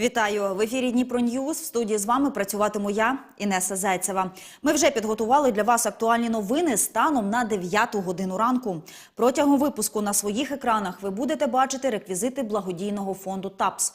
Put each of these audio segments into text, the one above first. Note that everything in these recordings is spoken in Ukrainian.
Вітаю в ефірі Дніпро Ньюз. В студії з вами працюватиму я, Інеса Зайцева. Ми вже підготували для вас актуальні новини станом на 9 годину ранку. Протягом випуску на своїх екранах ви будете бачити реквізити благодійного фонду ТАПС.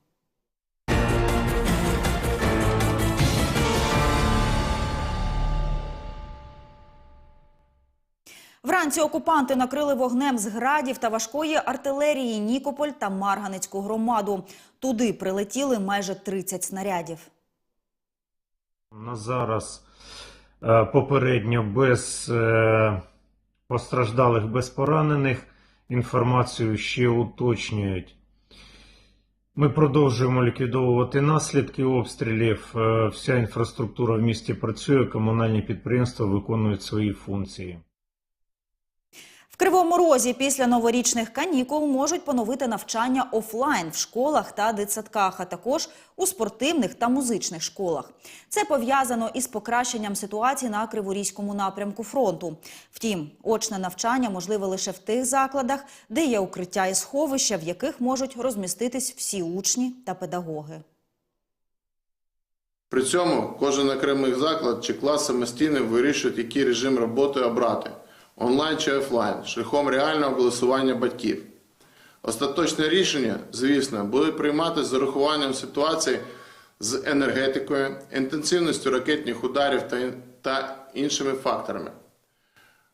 Вранці окупанти накрили вогнем з градів та важкої артилерії Нікополь та Марганецьку громаду. Туди прилетіли майже 30 снарядів. На зараз е, попередньо без е, постраждалих, без поранених. Інформацію ще уточнюють. Ми продовжуємо ліквідовувати наслідки обстрілів. Е, Вся інфраструктура в місті працює, комунальні підприємства виконують свої функції. Кривому Розі після новорічних канікул можуть поновити навчання офлайн в школах та дитсадках, а також у спортивних та музичних школах. Це пов'язано із покращенням ситуації на Криворізькому напрямку фронту. Втім, очне навчання можливе лише в тих закладах, де є укриття і сховища, в яких можуть розміститись всі учні та педагоги. При цьому кожен окремий заклад чи клас самостійно вирішує, який режим роботи обрати онлайн чи офлайн, шляхом реального голосування батьків. Остаточне рішення, звісно, буде приймати з урахуванням ситуації з енергетикою, інтенсивністю ракетних ударів та, іншими факторами.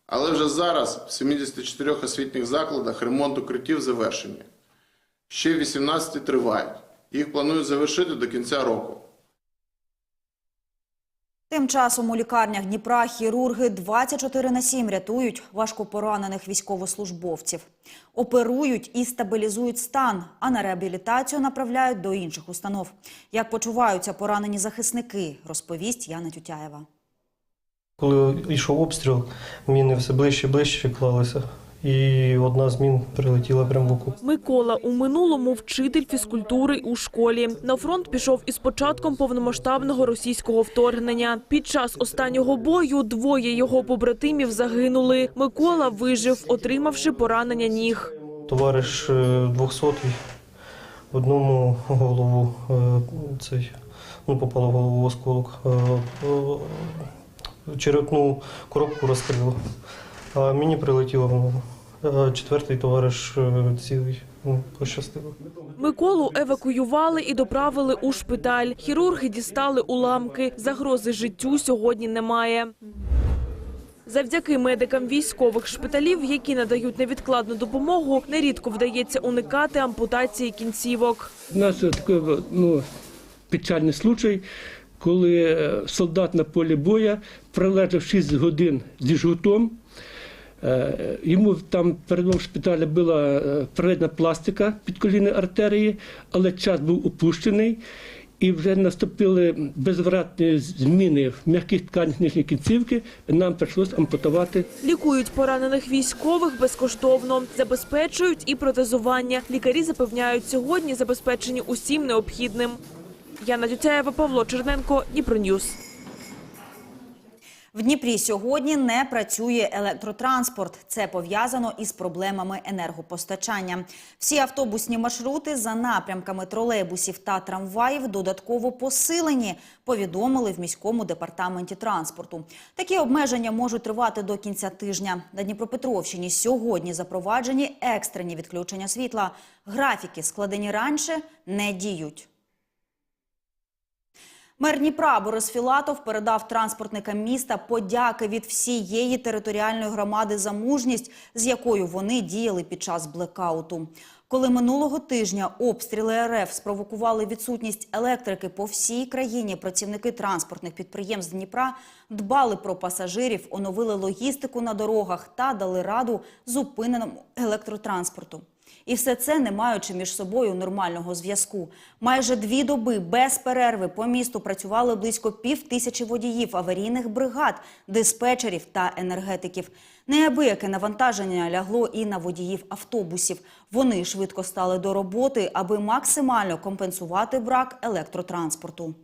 Але вже зараз в 74 освітніх закладах ремонт укриттів завершені. Ще 18 тривають. Їх планують завершити до кінця року. Тим часом у лікарнях Дніпра хірурги 24 на 7 рятують важкопоранених військовослужбовців. Оперують і стабілізують стан, а на реабілітацію направляють до інших установ. Як почуваються поранені захисники, розповість Яна Тютяєва. Коли йшов обстріл, міни все ближче і ближче клалися. І одна з мін прилетіла прямо в окоп. Микола у минулому вчитель фізкультури у школі. На фронт пішов із початком повномасштабного російського вторгнення. Під час останнього бою двоє його побратимів загинули. Микола вижив, отримавши поранення ніг. Товариш е, 200-й, одному голову е, цей, ну, попало в голову осколок. Е, е, Черепну коробку розкрило, а мені прилетіло в голову. А Четвертий товариш е, цілий, ну, пощастило. Миколу евакуювали і доправили у шпиталь. Хірурги дістали уламки. Загрози життю сьогодні немає. Завдяки медикам військових шпиталів, які надають невідкладну допомогу, нерідко вдається уникати ампутації кінцівок. У нас такий ну, печальний случай, коли е, солдат на полі бою пролежав 6 годин зі жгутом. Е, Йому там перед шпиталі була е, передня пластика підколінної артерії, але час був опущений. І вже наступили безвратні зміни в м'яких тканях нижньої кінцівки. Нам прийшлося ампутувати Лікують поранених військових безкоштовно, забезпечують і протезування. Лікарі запевняють, сьогодні забезпечені усім необхідним. Яна Дютяєва, Павло Черненко, Дніпроньюз. В Дніпрі сьогодні не працює електротранспорт. Це пов'язано із проблемами енергопостачання. Всі автобусні маршрути за напрямками тролейбусів та трамваїв додатково посилені, повідомили в міському департаменті транспорту. Такі обмеження можуть тривати до кінця тижня. На Дніпропетровщині сьогодні запроваджені екстрені відключення світла. Графіки, складені раніше, не діють. Мер Дніпра Борис Філатов передав транспортникам міста подяки від всієї територіальної громади за мужність, з якою вони діяли під час блекауту. Коли минулого тижня обстріли РФ спровокували відсутність електрики по всій країні, працівники транспортних підприємств Дніпра дбали про пасажирів, оновили логістику на дорогах та дали раду зупиненому електротранспорту. І все це не маючи між собою нормального зв'язку. Майже дві доби без перерви по місту працювали близько пів тисячі водіїв аварійних бригад, диспетчерів та енергетиків. Неабияке навантаження лягло і на водіїв автобусів. Вони швидко стали до роботи, аби максимально компенсувати брак електротранспорту.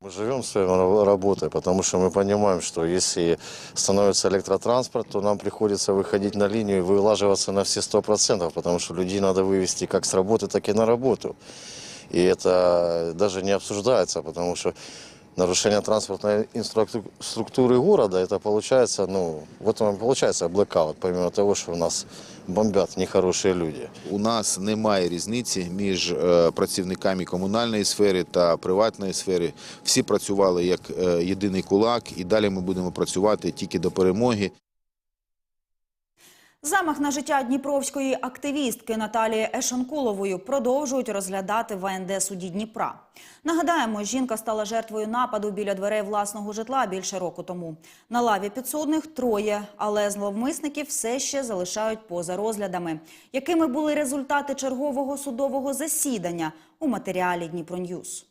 Мы живем своей ра- работой, потому что мы понимаем, что если становится электротранспорт, то нам приходится выходить на линию и вылаживаться на все сто процентов, потому что людей надо вывести как с работы, так и на работу. И это даже не обсуждается, потому что нарушение транспортной инструкту- структуры города, это получается, ну, вот он и получается блэкаут, помимо того, что у нас бомбят нехороші люди. У нас немає різниці між е, працівниками комунальної сфери та приватної сфери. Всі працювали як е, єдиний кулак, і далі ми будемо працювати тільки до перемоги. Замах на життя дніпровської активістки Наталії Ешонкуловою продовжують розглядати в АНД суді Дніпра. Нагадаємо, жінка стала жертвою нападу біля дверей власного житла більше року тому. На лаві підсудних троє, але зловмисників все ще залишають поза розглядами. Якими були результати чергового судового засідання у матеріалі Дніпроньюз?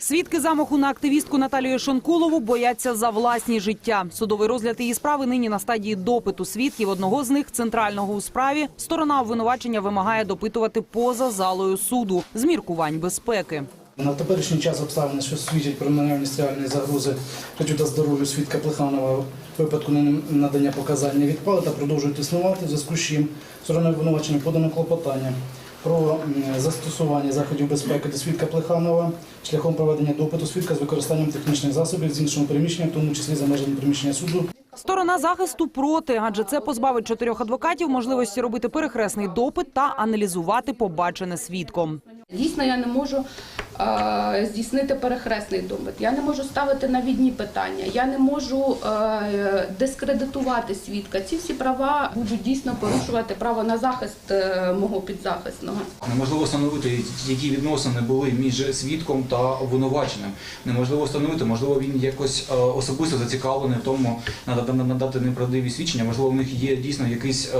Свідки замаху на активістку Наталію Шонкулову бояться за власні життя. Судовий розгляд її справи нині на стадії допиту свідків. Одного з них центрального у справі. Сторона обвинувачення вимагає допитувати поза залою суду з міркувань безпеки. На теперішній час обставини, що свідчать про наявність реальної загрози життю та здоров'ю свідка Плеханова випадку надання показань відпали та продовжують існувати, в зв'язку з чим стороною обвинувачення подано клопотання про застосування заходів безпеки до свідка Плеханова шляхом проведення допиту свідка з використанням технічних засобів з іншого приміщення, в тому числі за межами приміщення суду, Сторона захисту проти, адже це позбавить чотирьох адвокатів можливості робити перехресний допит та аналізувати побачене свідком. Дійсно, я не можу здійснити перехресний допит. Я не можу ставити навідні питання. Я не можу е, дискредитувати свідка. Ці всі права будуть дійсно порушувати право на захист е, мого підзахисного. Неможливо встановити, які відносини були між свідком та обвинуваченим. Неможливо встановити, можливо, він якось е, особисто зацікавлений в тому, надати, неправдиві свідчення. Можливо, в них є дійсно якісь е,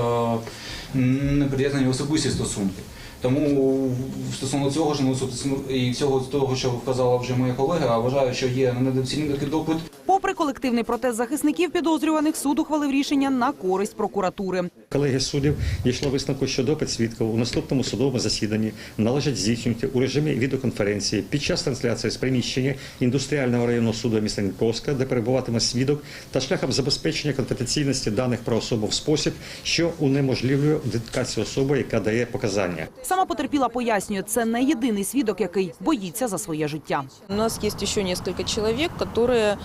особисті стосунки. Тому стосовно цього ж ну, і всього того, що вказала вже моя колега, вважаю, що є недоцільний такий допит. Попри колективний протест захисників підозрюваних, суд ухвалив рішення на користь прокуратури. Колеги суддів дійшло висновку, що допит свідків у наступному судовому засіданні належить здійснювати у режимі відеоконференції під час трансляції з приміщення індустріального районного суду міста Дніпровська, де перебуватиме свідок, та шляхом забезпечення конфіденційності даних про особу в спосіб, що унеможливлює ідентифікацію особи, яка дає показання. Сама потерпіла пояснює, це не єдиний свідок, який боїться за своє життя. У нас есть еще несколько человек, которые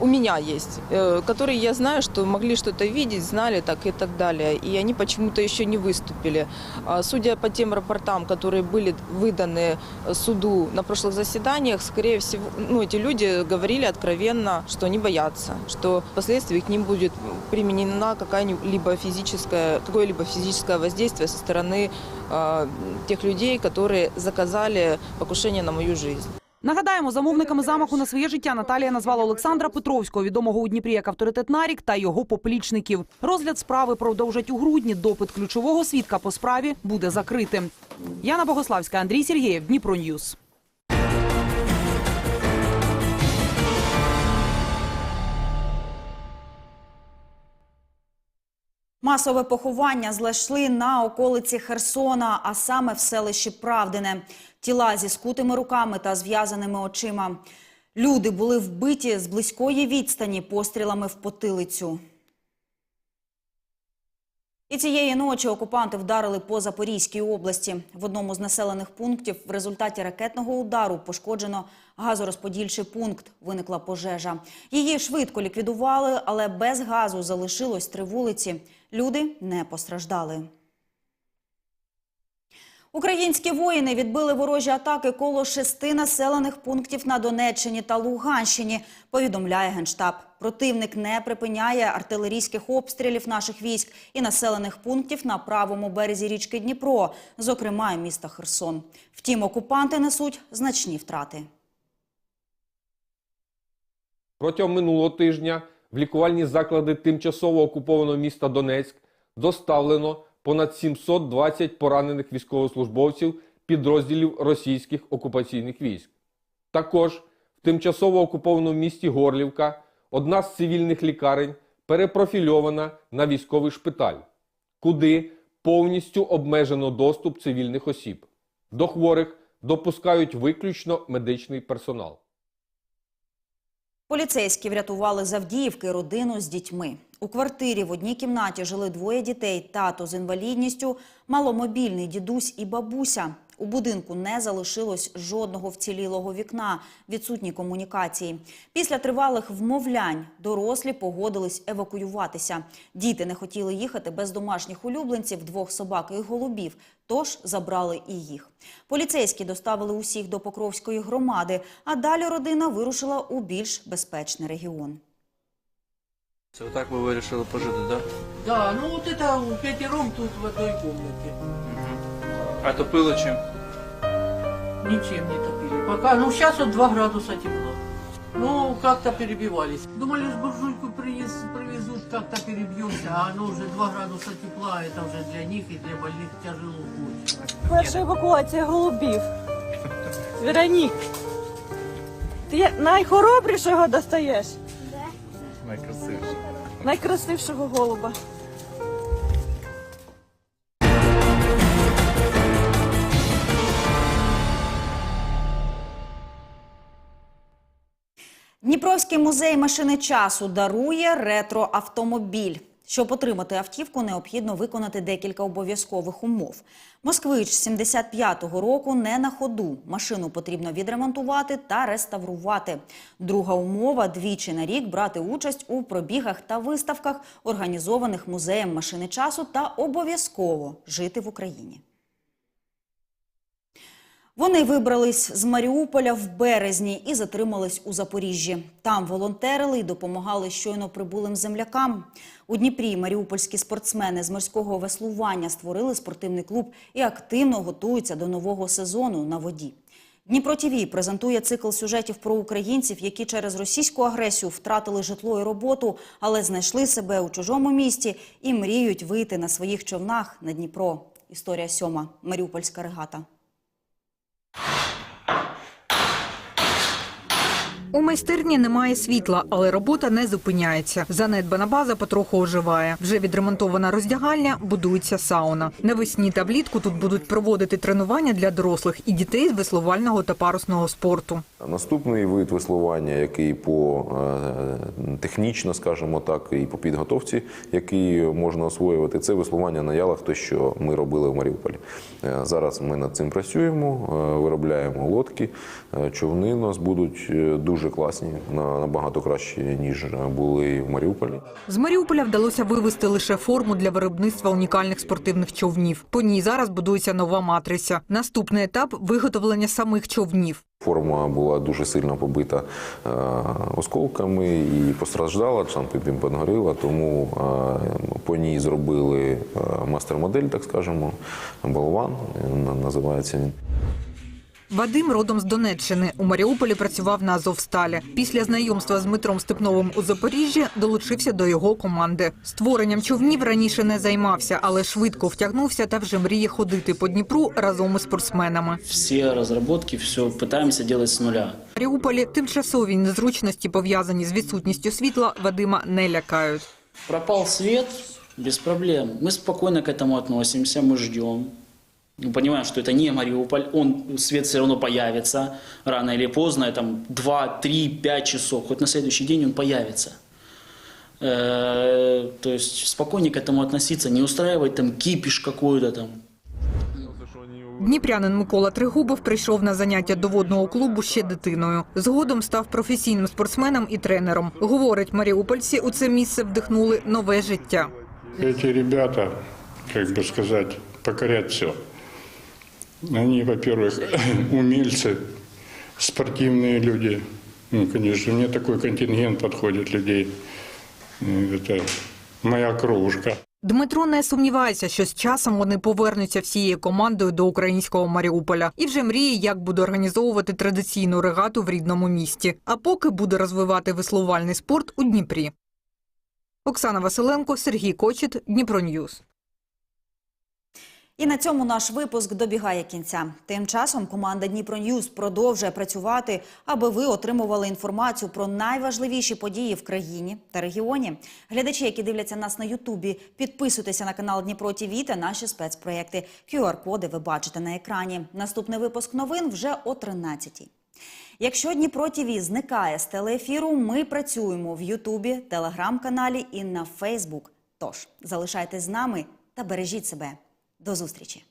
у меня есть, э, которые я знаю, что могли что-то видеть, знали так и так далее. И они почему-то еще не выступили. А Судя по тем рапортам, которые были выданы э, суду на прошлых заседаниях, скорее всего, ну, эти люди говорили откровенно, что они боятся, что впоследствии к ним будет применена какая-либо физическая, какое-либо физическое воздействие со стороны э, тех людей, которые заказали покушение на мою жизнь. Нагадаємо, замовниками замаху на своє життя Наталія назвала Олександра Петровського, відомого у Дніпрі як авторитет Нарік, та його поплічників. Розгляд справи продовжать у грудні. Допит ключового свідка по справі буде закритим. Яна Богославська, Андрій Сергієв, Дніпро Ньюс. Масове поховання знайшли на околиці Херсона, а саме в селищі Правдине. Тіла зі скутими руками та зв'язаними очима. Люди були вбиті з близької відстані пострілами в потилицю. І цієї ночі окупанти вдарили по Запорізькій області. В одному з населених пунктів в результаті ракетного удару пошкоджено газорозподільчий пункт. Виникла пожежа. Її швидко ліквідували, але без газу залишилось три вулиці. Люди не постраждали. Українські воїни відбили ворожі атаки коло шести населених пунктів на Донеччині та Луганщині. Повідомляє генштаб. Противник не припиняє артилерійських обстрілів наших військ і населених пунктів на правому березі річки Дніпро, зокрема міста Херсон. Втім, окупанти несуть значні втрати. Протягом минулого тижня в лікувальні заклади тимчасово окупованого міста Донецьк доставлено понад 720 поранених військовослужбовців підрозділів російських окупаційних військ. Також в тимчасово окупованому місті Горлівка одна з цивільних лікарень перепрофільована на військовий шпиталь, куди повністю обмежено доступ цивільних осіб. До хворих допускають виключно медичний персонал. Поліцейські врятували з Авдіївки родину з дітьми. У квартирі в одній кімнаті жили двоє дітей: тато з інвалідністю, маломобільний дідусь і бабуся. У будинку не залишилось жодного вцілілого вікна, відсутні комунікації. Після тривалих вмовлянь дорослі погодились евакуюватися. Діти не хотіли їхати без домашніх улюбленців, двох собак і голубів, тож забрали і їх. Поліцейські доставили усіх до Покровської громади, а далі родина вирушила у більш безпечний регіон. Це отак ви вирішили пожити, так? Да, ну вот это пятером тут в одной комнате. А топили чим? Ничем не топили. Пока, ну сейчас вот 2 градуса тепло. Ну, как-то перебивались. Думали, с буржуйку привез- привезут, как-то перебьемся, а оно уже 2 градуса тепла, это уже для них и для больных тяжело будет. Перша евакуація голубів. Веронік, ти найхоробрішого достаєш? Найкрасивіше. Найкрасившого голуба. Дніпровський музей машини часу дарує ретроавтомобіль. Щоб отримати автівку, необхідно виконати декілька обов'язкових умов. Москвич 75-го року не на ходу. Машину потрібно відремонтувати та реставрувати. Друга умова двічі на рік брати участь у пробігах та виставках, організованих музеєм машини часу, та обов'язково жити в Україні. Вони вибрались з Маріуполя в березні і затримались у Запоріжжі. Там волонтерили і допомагали щойно прибулим землякам. У Дніпрі маріупольські спортсмени з морського веслування створили спортивний клуб і активно готуються до нового сезону на воді. Дніпро ТІВІ презентує цикл сюжетів про українців, які через російську агресію втратили житло і роботу, але знайшли себе у чужому місті і мріють вийти на своїх човнах на Дніпро. Історія сьома. Маріупольська регата. У майстерні немає світла, але робота не зупиняється. Занедбана база потроху оживає. Вже відремонтована роздягальня, будується сауна. Навесні та влітку тут будуть проводити тренування для дорослих і дітей з веслувального та парусного спорту. Наступний вид веслування, який по е, технічно, скажімо так, і по підготовці, який можна освоювати, це веслування на ялах, те, що ми робили в Маріуполі. Е, Зараз ми над цим працюємо, е, виробляємо лодки. Човни у нас будуть дуже класні, на- набагато кращі, ніж були в Маріуполі. З Маріуполя вдалося вивезти лише форму для виробництва унікальних спортивних човнів. По ній зараз будується нова матриця. Наступний етап виготовлення самих човнів. Форма була дуже сильно побита е, осколками і постраждала, там потім горіла, тому е, по ній зробили е, мастер-модель, так скажемо, болван називається він. Вадим родом з Донеччини. У Маріуполі працював на Азовсталі. Після знайомства з Дмитром Степновим у Запоріжжі долучився до його команди. Створенням човнів раніше не займався, але швидко втягнувся та вже мріє ходити по Дніпру разом із спортсменами. Все разработки, все пытаемся делать с нуля. В Маріуполі тимчасові незручності, пов'язані з відсутністю світла, Вадима не лякають. Пропал свет, без проблем. Мы спокойно к этому относимся, мы ждем. Мы понимаем, что это не Мариуполь, он, свет все равно появится рано или поздно, там 2, 3, 5 часов, хоть на следующий день он появится. Э, то есть спокойнее к этому относиться, не устраивать там кипиш какой-то там. Дніпрянин Микола Тригубов прийшов на заняття до водного клубу ще дитиною. Згодом став професійним спортсменом і тренером. Говорить, маріупольці у це місце вдихнули нове життя. Эти ребята, как бы сказать, покорят все. Они, во-первых, умельцы, спортивные люди. Ну, конечно, мне такой контингент подходит людей. Ну, Это моя кровушка. Дмитро не сумнівається, що з часом вони повернуться всією командою до українського Маріуполя і вже мріє, як буде організовувати традиційну регату в рідному місті. А поки буде розвивати веслувальний спорт у Дніпрі. Оксана Василенко, Сергій Кочет, Дніпро Ньюс. І на цьому наш випуск добігає кінця. Тим часом команда Дніпро Ньюз продовжує працювати, аби ви отримували інформацію про найважливіші події в країні та регіоні. Глядачі, які дивляться нас на Ютубі, підписуйтеся на канал Дніпро ТІВІ та наші спецпроєкти. QR-коди ви бачите на екрані. Наступний випуск новин вже о 13-й. Якщо Дніпро ТІВІ зникає з телеефіру, ми працюємо в Ютубі, Телеграм-каналі і на Фейсбук. Тож залишайтесь з нами та бережіть себе. До зустрічі!